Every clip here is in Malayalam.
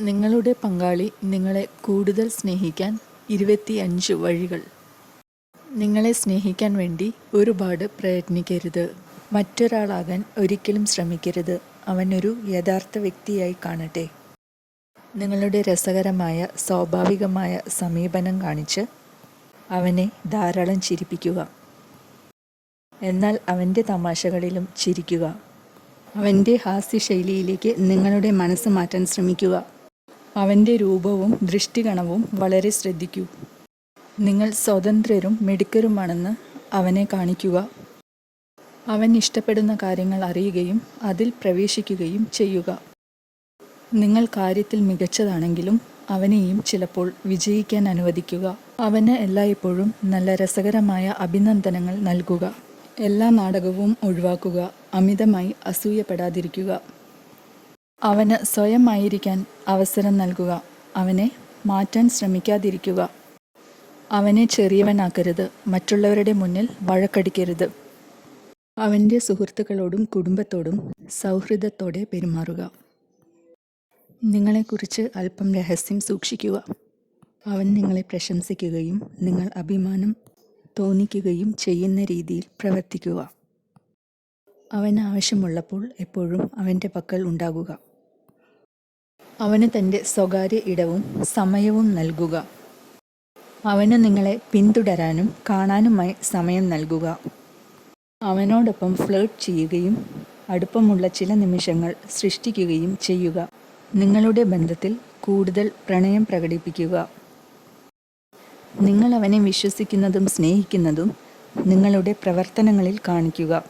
നിങ്ങളുടെ പങ്കാളി നിങ്ങളെ കൂടുതൽ സ്നേഹിക്കാൻ ഇരുപത്തിയഞ്ച് വഴികൾ. നിങ്ങളെ സ്നേഹിക്കാൻ വേണ്ടി ഒരുപാട് പ്രയത്നിക്കരുത്. മറ്റൊരാളാകാൻ ഒരിക്കലും ശ്രമിക്കരുത്. അവനൊരു യഥാർത്ഥ വ്യക്തിയായി കാണട്ടെ. നിങ്ങളുടെ രസകരമായ സ്വാഭാവികമായ സമീപനം കാണിച്ച് അവനെ ധാരാളം ചിരിപ്പിക്കുക. എന്നാൽ അവന്റെ തമാശകളിലും ചിരിക്കുക. അവന്റെ ഹാസ്യശൈലിയിലേക്ക് നിങ്ങളുടെ മനസ്സ് മാറ്റാൻ ശ്രമിക്കുക. അവന്റെ രൂപവും ദൃഷ്ടികണവും വളരെ ശ്രദ്ധിക്കൂ. നിങ്ങൾ സ്വതന്ത്രരും മിടുക്കരുമാണെന്ന് അവനെ കാണിക്കുക. അവൻ ഇഷ്ടപ്പെടുന്ന കാര്യങ്ങൾ അറിയുകയും അതിൽ പ്രവേശിക്കുകയും ചെയ്യുക. നിങ്ങൾ കാര്യത്തിൽ മികച്ചതാണെങ്കിലും അവനെയും ചിലപ്പോൾ വിജയിക്കാൻ അനുവദിക്കുക. അവന് എല്ലായ്പ്പോഴും നല്ല രസകരമായ അഭിനന്ദനങ്ങൾ നൽകുക. എല്ലാ നാടകവും ഒഴിവാക്കുക. അമിതമായി അസൂയപ്പെടാതിരിക്കുക. അവന് സ്വയമായിരിക്കാൻ അവസരം നൽകുക. അവനെ മാറ്റാൻ ശ്രമിക്കാതിരിക്കുക. അവനെ ചെറിയവനാക്കരുത്. മറ്റുള്ളവരുടെ മുന്നിൽ വഴക്കടിക്കരുത്. അവന്റെ സുഹൃത്തുക്കളോടും കുടുംബത്തോടും സൗഹൃദത്തോടെ പെരുമാറുക. നിങ്ങളെക്കുറിച്ച് അല്പം രഹസ്യം സൂക്ഷിക്കുക. അവൻ നിങ്ങളെ പ്രശംസിക്കുകയും നിങ്ങൾ അഭിമാനം തോന്നിക്കുകയും ചെയ്യുന്ന രീതിയിൽ പ്രവർത്തിക്കുക. അവന് ആവശ്യമുള്ളപ്പോൾ എപ്പോഴും അവന്റെ പക്കൽ ഉണ്ടാകുക. അവന് തന്റെ സ്വകാര്യ ഇടവും സമയവും നൽകുക. അവന് നിങ്ങളെ പിന്തുടരാനും കാണാനുമായി സമയം നൽകുക. അവനോടൊപ്പം ഫ്ലേർട്ട് ചെയ്യുകയും അടുപ്പമുള്ള ചില നിമിഷങ്ങൾ സൃഷ്ടിക്കുകയും ചെയ്യുക. നിങ്ങളുടെ ബന്ധത്തിൽ കൂടുതൽ പ്രണയം പ്രകടിപ്പിക്കുക. നിങ്ങൾ അവനെ വിശ്വസിക്കുന്നതും സ്നേഹിക്കുന്നതും നിങ്ങളുടെ പ്രവർത്തനങ്ങളിൽ കാണിക്കുക.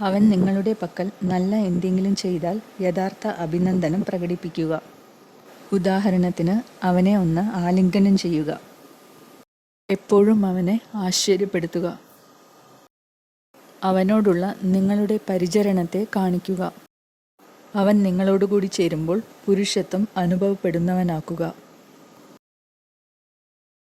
അവൻ നിങ്ങളുടെ പക്കൽ നല്ല എന്തെങ്കിലും ചെയ്താൽ യഥാർത്ഥ അഭിനന്ദനം പ്രകടിപ്പിക്കുക. ഉദാഹരണത്തിന് അവനെ ഒന്ന് ആലിംഗനം ചെയ്യുക. എപ്പോഴും അവനെ ആശ്ചര്യപ്പെടുത്തുക. അവനോടുള്ള നിങ്ങളുടെ പരിചരണത്തെ കാണിക്കുക. അവൻ നിങ്ങളോടുകൂടി ചേരുമ്പോൾ പുരുഷത്വം അനുഭവപ്പെടുന്നവനാക്കുക.